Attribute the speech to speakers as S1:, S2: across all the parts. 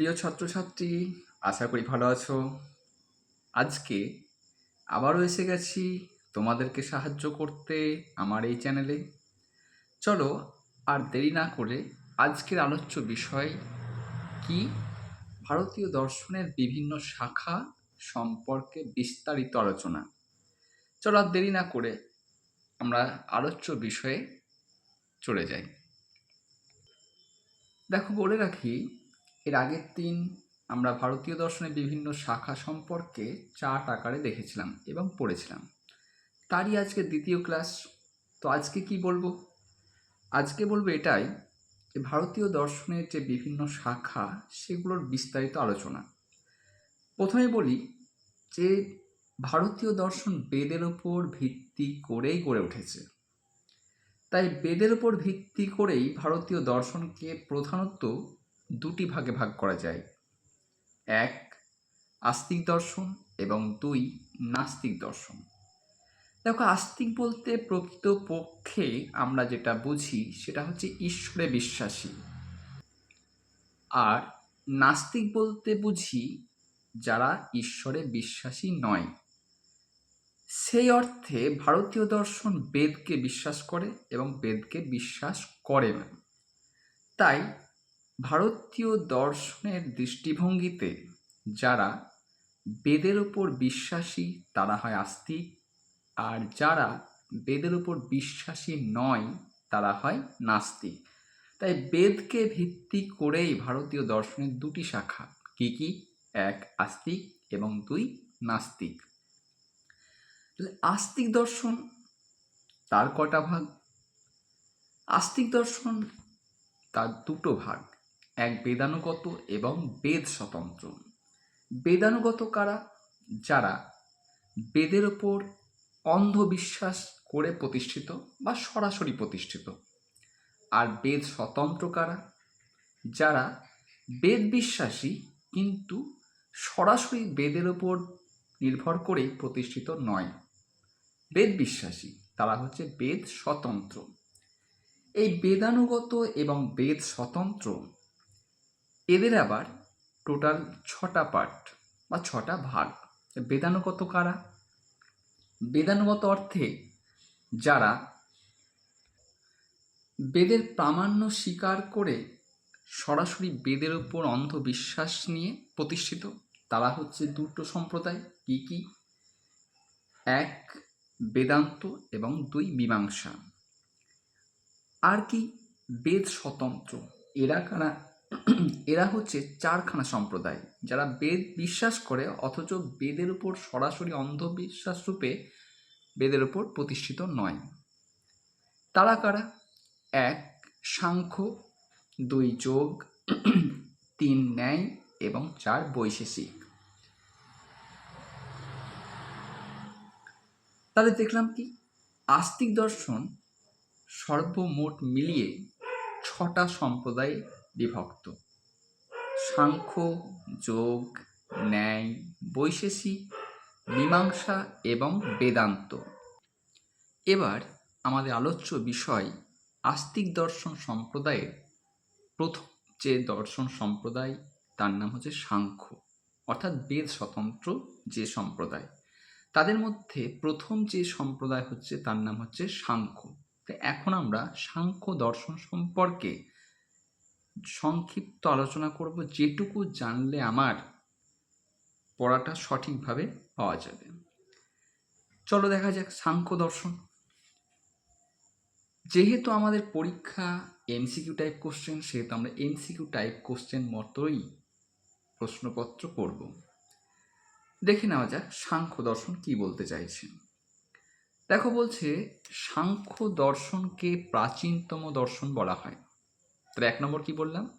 S1: প্রিয় ছাত্রছাত্রী, আশা করি ভালো আছো। আজকে আবারও এসে গেছি তোমাদেরকে সাহায্য করতে আমার এই চ্যানেলে। চলো আর দেরি না করে আজকের আলোচ্য বিষয় কি? ভারতীয় দর্শনের বিভিন্ন শাখা সম্পর্কে বিস্তারিত আলোচনা। চলো আর দেরি না করে আমরা আলোচ্য বিষয়ে চলে যাই। দেখো, বলে রাখি এর আগের দিন আমরা ভারতীয় দর্শনের বিভিন্ন শাখা সম্পর্কে চার্ট আকারে দেখেছিলাম এবং পড়েছিলাম। তারই আজকে দ্বিতীয় ক্লাস। তো আজকে কি বলব? আজকে বলব এটাই যে ভারতীয় দর্শনের যে বিভিন্ন শাখা, সেগুলোর বিস্তারিত আলোচনা। প্রথমে বলি যে ভারতীয় দর্শন বেদের ওপর ভিত্তি করেই গড়ে উঠেছে। তাই বেদের ওপর ভিত্তি করেই ভারতীয় দর্শনকে প্রধানত দুটি ভাগে ভাগ করা যায়। এক, আস্তিক দর্শন এবং দুই, নাস্তিক দর্শন। দেখো, আস্তিক বলতে প্রকৃত পক্ষে আমরা যেটা বুঝি সেটা হচ্ছে ঈশ্বরে বিশ্বাসী। আর নাস্তিক বলতে বুঝি যারা ঈশ্বরে বিশ্বাসী নয়। সেই অর্থে ভারতীয় দর্শন বেদকে বিশ্বাস করে এবং বেদকে বিশ্বাস করে না। তাই ভারতীয় দর্শনের দৃষ্টিভঙ্গিতে যারা বেদের উপর বিশ্বাসী, তারা হয় আস্তিক আর যারা বেদের উপর বিশ্বাসী নয়, তারা হয় নাস্তিক। তাই বেদকে ভিত্তি করেই ভারতীয় দর্শনের দুটি শাখা, কি কি? এক, আস্তিক এবং দুই, নাস্তিক। আস্তিক দর্শন তার কটা ভাগ? আস্তিক দর্শন তার দুটো ভাগ। এক বেদানুগত এবং বেদ স্বতন্ত্র। বেদানুগত কারা? যারা বেদের ওপর অন্ধবিশ্বাস করে প্রতিষ্ঠিত বা সরাসরি প্রতিষ্ঠিত। আর বেদ স্বতন্ত্র কারা? যারা বেদ বিশ্বাসী কিন্তু সরাসরি বেদের ওপর নির্ভর করে প্রতিষ্ঠিত নয়। বেদ বিশ্বাসী, তারা হচ্ছে বেদ স্বতন্ত্র। এই বেদানুগত এবং বেদ স্বতন্ত্র এদের আবার টোটাল ছটা পার্ট বা ছটা ভাগ। বেদানুগত কারা? বেদানুগত অর্থে যারা বেদের প্রামাণ্য স্বীকার করে সরাসরি বেদের উপর অন্ধবিশ্বাস নিয়ে প্রতিষ্ঠিত, তারা হচ্ছে দুটো সম্প্রদায়। কি কি? এক, বেদান্ত এবং দুই, মীমাংসা। আর কি? বেদ স্বতন্ত্র। এরা কারা? এরা হচ্ছে চারখানা সম্প্রদায়। যারা বেদ বিশ্বাস করে অথচ বেদের উপর সরাসরি অন্ধবিশ্বাস রূপে বেদের উপর প্রতিষ্ঠিত নয়। তারা কারা? এক, সাংখ্য, দুই, যোগ, তিন, ন্যায় এবং চার, বৈশেষিক। তাহলে দেখলাম কি? আস্তিক দর্শন সর্বমোট মিলিয়ে ছটা সম্প্রদায় বিভক্ত। সাংখ্য, যোগ, ন্যায়, বৈশেষিক, মীমাংসা এবং বেদান্ত। এবার আমাদের আলোচ্য বিষয় আস্তিক দর্শন সম্প্রদায়ের। প্রথম যে দর্শন সম্প্রদায়, তার নাম হচ্ছে সাংখ্য, অর্থাৎ বেদ স্বতন্ত্র যে সম্প্রদায়। তাদের মধ্যে প্রথম যে সম্প্রদায় হচ্ছে, তার নাম হচ্ছে সাংখ্য। তো এখন আমরা সাংখ্য দর্শন সম্পর্কে সংক্ষিপ্ত আলোচনা করব, যেটুকু জানলে আমার পড়াটা সঠিকভাবে পাওয়া যাবে। চলো দেখা যাক সাংখ্য দর্শন। যেহেতু আমাদের পরীক্ষা এমসিকিউ টাইপ কোশ্চেন সেহেতু আমরা এমসিকিউ টাইপ কোশ্চেন মতোই প্রশ্নপত্র করব। দেখে নেওয়া যাক সাংখ্য দর্শন কি বলতে চাইছে। দেখো বলছে, সাংখ্য দর্শনকে প্রাচীনতম দর্শন বলা হয়। তাহলে এক নম্বর কি বললাম?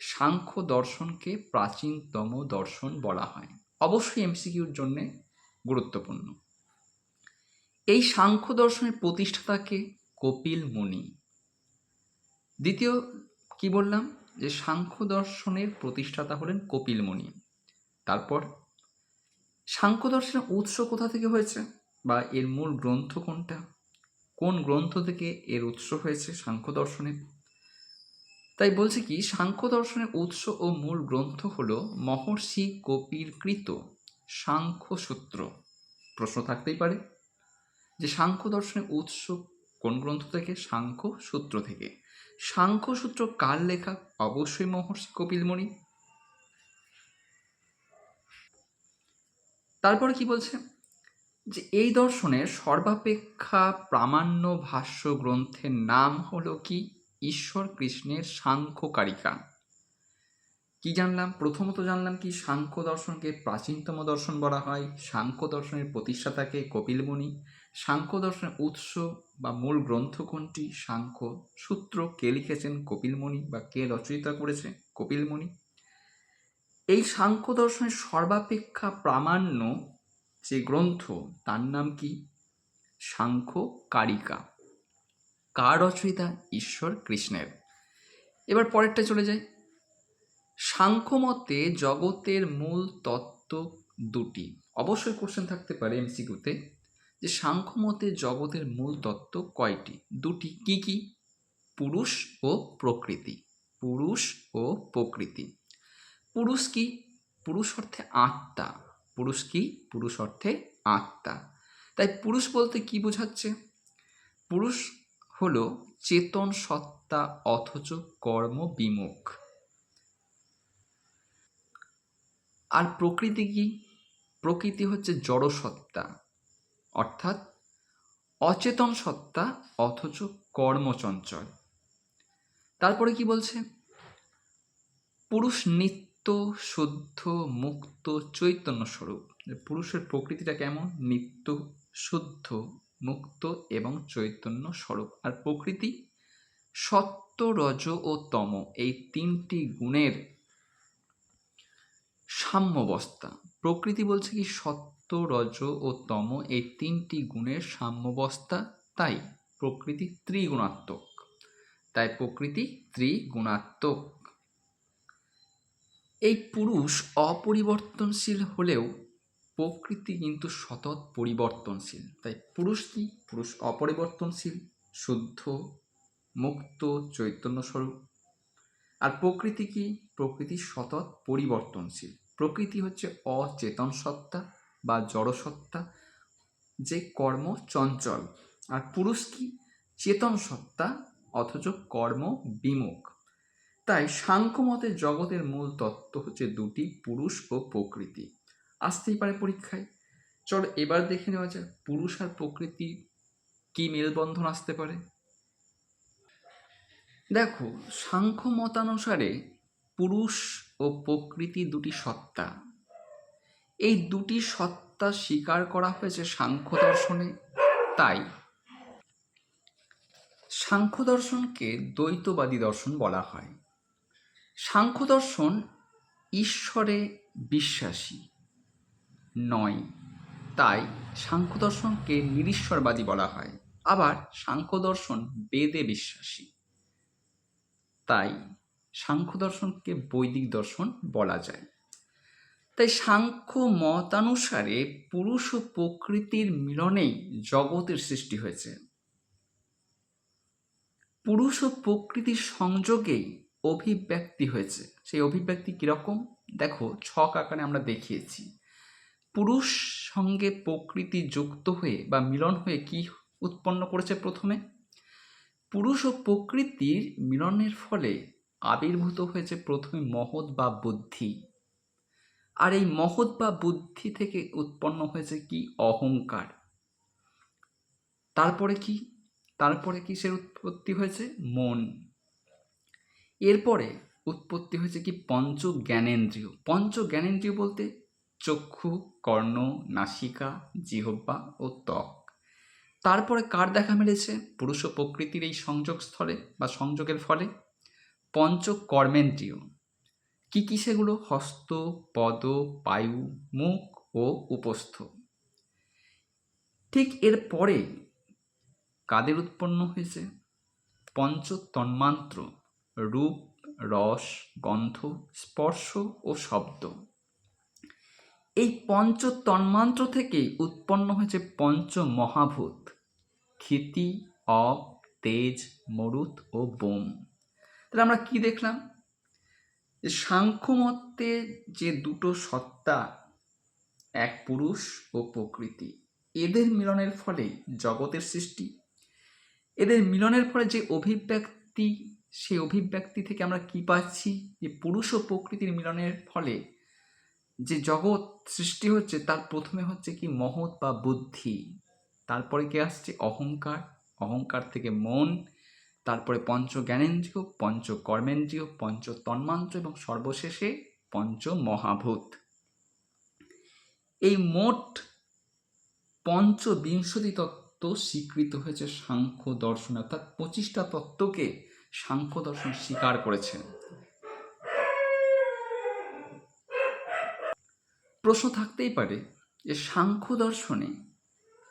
S1: সাংখ্য দর্শনকে প্রাচীনতম দর্শন বলা হয়। অবশ্যই এমসিকিউর জন্যে গুরুত্বপূর্ণ। এই সাংখ্য দর্শনের প্রতিষ্ঠাতাকে কপিল মুনি। দ্বিতীয় কি বললাম? যে সাংখ্য দর্শনের প্রতিষ্ঠাতা হলেন কপিল মুনি। তারপর, সাংখ্য দর্শনের উৎস কোথা থেকে হয়েছে? বা এর মূল গ্রন্থ কোনটা? কোন গ্রন্থ থেকে এর উৎস হয়েছে সাংখ্য দর্শনের? তাই বলছে কি, সাংখ্য দর্শনের উৎস ও মূল গ্রন্থ হল মহর্ষি কপির কৃত সাংখ্য সূত্র। প্রশ্ন থাকতেই পারে যে সাংখ্য দর্শনের উৎস কোন গ্রন্থ থেকে? সাংখ্য সূত্র থেকে। সাংখ্য সূত্র কার লেখা? অবশ্যই মহর্ষি কপিলমণি। তারপরে কি বলছে? যে এই দর্শনের সর্বাপেক্ষা প্রামাণ্য ভাষ্য গ্রন্থের নাম হলো কি? ঈশ্বর কৃষ্ণের সাংখ্যকারিকা। কি জানলাম? প্রথমত জানলাম কি সাংখ্য দর্শনকে প্রাচীনতম দর্শন বলা হয়। সাংখ্য দর্শনের প্রতিষ্ঠাতাকে কপিলমণি সাংখ্য দর্শনের উৎস বা মূল গ্রন্থ কোনটি? সাংখ্য সূত্র। কে লিখেছেন কপিলমণি বা কে রচয়িতা করেছে কপিলমণি এই সাংখ্য দর্শনের সর্বাপেক্ষা প্রামাণ্য যে গ্রন্থ, তার নাম কি? সাংখ্য কারিকা কার রচয়িতা ঈশ্বর কৃষ্ণের। এবার পরেরটা চলে যাই। সাংখ্য মতে জগতের মূল তত্ত্ব দুটি। অবশ্যই কোশ্চেন থাকতে পারে এমসিকিউতে যে সাংখ্য মতে জগতের মূল তত্ত্ব কয়টি? দুটি কি কি? পুরুষ ও প্রকৃতি। পুরুষ ও প্রকৃতি। পুরুষ কি? পুরুষ অর্থে আত্মা। পুরুষ কি? পুরুষ অর্থে আত্মা। তাই পুরুষ বলতে কি বোঝাচ্ছে? পুরুষ হলো চেতন সত্তা অথচ কর্ম বিমুখ। আর প্রকৃতি কি? প্রকৃতি হচ্ছে জড় সত্তা, অর্থাৎ অচেতন সত্তা অথচ কর্মচঞ্চল তারপরে কি বলছে? পুরুষ নিত্য শুদ্ধ মুক্ত চৈতন্য স্বরূপ। পুরুষের প্রকৃতিটা কেমন? নিত্য শুদ্ধ মুক্ত এবং চৈতন্য স্বরূপ। আর প্রকৃতি? সত্য, রজ ও তম এই তিনটি গুণের সাম্যবস্থা। প্রকৃতি বলছে কি, সত্য, রজ ও তম এই তিনটি গুণের সাম্যবস্থা। তাই প্রকৃতি ত্রিগুণাত্মক। তাই প্রকৃতি ত্রিগুণাত্মক। এই পুরুষ অপরিবর্তনশীল হলেও প্রকৃতি কিন্তু সতত পরিবর্তনশীল। তাই পুরুষ কি? পুরুষ অপরিবর্তনশীল, শুদ্ধ, মুক্ত চৈতন্য স্বরূপ আর প্রকৃতি কি? প্রকৃতি সতত পরিবর্তনশীল। প্রকৃতি হচ্ছে অচেতন সত্তা বা জড়সত্তা, যে কর্ম চঞ্চল। আর পুরুষ কি? চেতন সত্তা অথচ কর্ম বিমুখ। তাই সাংখ্যমতে জগতের মূল তত্ত্ব হচ্ছে দুটি পুরুষ ও প্রকৃতি। আসতেই পারে পরীক্ষায়। চল এবার দেখে নেওয়া যাক পুরুষ আর প্রকৃতি কি মেলবন্ধন আসতে পারে। দেখো, সাংখ্য মতানুসারে পুরুষ ও প্রকৃতি দুটি সত্তা। এই দুটি সত্তা স্বীকার করা হয়েছে সাংখ্য দর্শনে, তাই সাংখ্য দর্শনকে দ্বৈতবাদী দর্শন বলা হয়। সাংখ্য দর্শন ঈশ্বরে বিশ্বাসী। নয়। তাই সাংখ্য দর্শনকে নিরীশ্বরবাদী বলা হয়। আবার সাংখ্য দর্শন বেদে বিশ্বাসী। তাই সাংখ্য দর্শনকে বৈদিক দর্শন বলা যায়। তাই সাংখ্য মতানুসারে পুরুষ ও প্রকৃতির মিলনেই জগতের সৃষ্টি হয়েছে। পুরুষ ও প্রকৃতির সংযোগেই অভিব্যক্তি হয়েছে। সেই অভিব্যক্তি কীরকম? দেখো, ছক আকারে আমরা দেখিয়েছি। পুরুষ সঙ্গে প্রকৃতি যুক্ত হয়ে বা মিলন হয়ে কি উৎপন্ন করেছে প্রথমে? পুরুষ ও প্রকৃতির মিলনের ফলে আবির্ভূত হয়েছে প্রথমে মহৎ বা বুদ্ধি। আর এই মহৎ বা বুদ্ধি থেকে উৎপন্ন হয়েছে কি? অহংকার। তারপরে কি? তারপরে কিসের উৎপত্তি হয়েছে? মন। এরপরে উৎপত্তি হয়েছে কি? পঞ্চ জ্ঞানেন্দ্রিয় পঞ্চ জ্ঞানেন্দ্রিয় বলতে চক্ষু, কর্ণ, নাসিকা জিহব্বা ও ত্বক। তারপরে কার দেখা মিলেছে? পুরুষ ও প্রকৃতির এই সংযোগ স্থলে বা সংযোগের ফলে? পঞ্চ কর্মেন্দ্রিয় কি কি সেগুলো? হস্ত, পদ পায়ু মুখ ও উপস্থ। ঠিক এর পরে কাদের উৎপন্ন হয়েছে? পঞ্চ তন্মাত্র রূপ, রস, গন্ধ, স্পর্শ ও শব্দ। এই পঞ্চ তন্মাত্র থেকে উৎপন্ন হয়েছে পঞ্চ মহাভূত ক্ষিতি অপ তেজ, মরুত ও বোম। তাহলে আমরা কি দেখলাম? যে সাংখ্যমতে যে দুটো সত্তা, এক পুরুষ ও প্রকৃতি, এদের মিলনের ফলে জগতের সৃষ্টি, এদের মিলনের ফলে যে অভিব্যক্তি, সেই অভিব্যক্তি থেকে আমরা কি পাচ্ছি? যে পুরুষ ও প্রকৃতির মিলনের ফলে যে জগৎ সৃষ্টি হচ্ছে, তার প্রথমে হচ্ছে কি মহৎ বা বুদ্ধি, তারপরে কি আসছে? অহংকার অহংকার থেকে মন, তারপরে পঞ্চ জ্ঞানেন্দ্রিয় পঞ্চ কর্মেন্দ্রিয় পঞ্চ তন্মান্ত্র এবং সর্বশেষে পঞ্চ মহাভূত এই মোট পঞ্চবিংশতি তত্ত্ব স্বীকৃত হয়েছে সাংখ্য দর্শন, অর্থাৎ পঁচিশটা তত্ত্বকে সাংখ্য দর্শন স্বীকার করেছেন। প্রশ্ন থাকতেই পারে যে সাংখ্য দর্শনে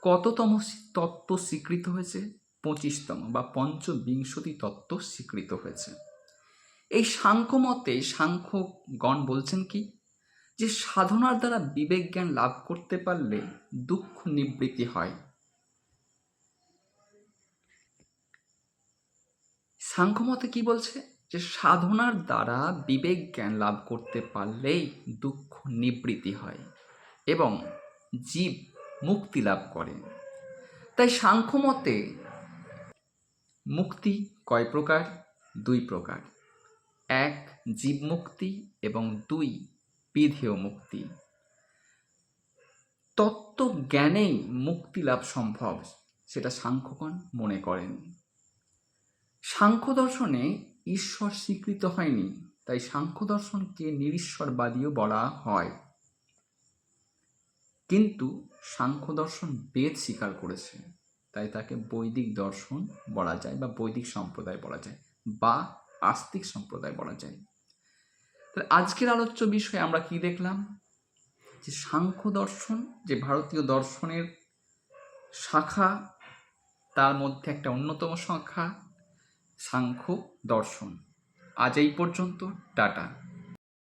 S1: কততম তত্ত্ব স্বীকৃত হয়েছে? পঁচিশতম বা পঞ্চবিংশতি তত্ত্ব স্বীকৃত হয়েছে। এই সাংখ্য মতে সাংখ্যগণ বলছেন কি? যে সাধনার দ্বারা বিবেক জ্ঞান লাভ করতে পারলে দুঃখ নিবৃত্তি হয়। সাংখ্যমতে কি বলছে? যে সাধনার দ্বারা বিবেক জ্ঞান লাভ করতে পারলেই দুঃখ নিবৃত্তি হয় এবং জীব মুক্তি লাভ করে। তাই সাংখ্যমতে মুক্তি কয় প্রকার? দুই প্রকার। এক, জীব মুক্তি এবং দুই, বিধেয় মুক্তি। তত্ত্ব জ্ঞানেই মুক্তি লাভ সম্ভব, সেটা সাংখ্যগণ মনে করেন। সাংখ্য দর্শনে ঈশ্বর স্বীকৃত হয়নি, তাই সাংখ্য দর্শনকে নিরীশ্বরবাদীও বলা হয়। কিন্তু সাংখ্য দর্শন বেদ স্বীকার করেছে, তাই তাকে বৈদিক দর্শন বলা যায় বা বৈদিক সম্প্রদায় বলা যায় বা আস্তিক সম্প্রদায় বলা যায়। তাহলে আজকের আলোচ্য বিষয়ে আমরা কি দেখলাম? যে সাংখ্য দর্শন যে ভারতীয় দর্শনের শাখা, তার মধ্যে একটা অন্যতম শাখা সাংখ্য দর্শন। আজ এই পর্যন্ত টাটা।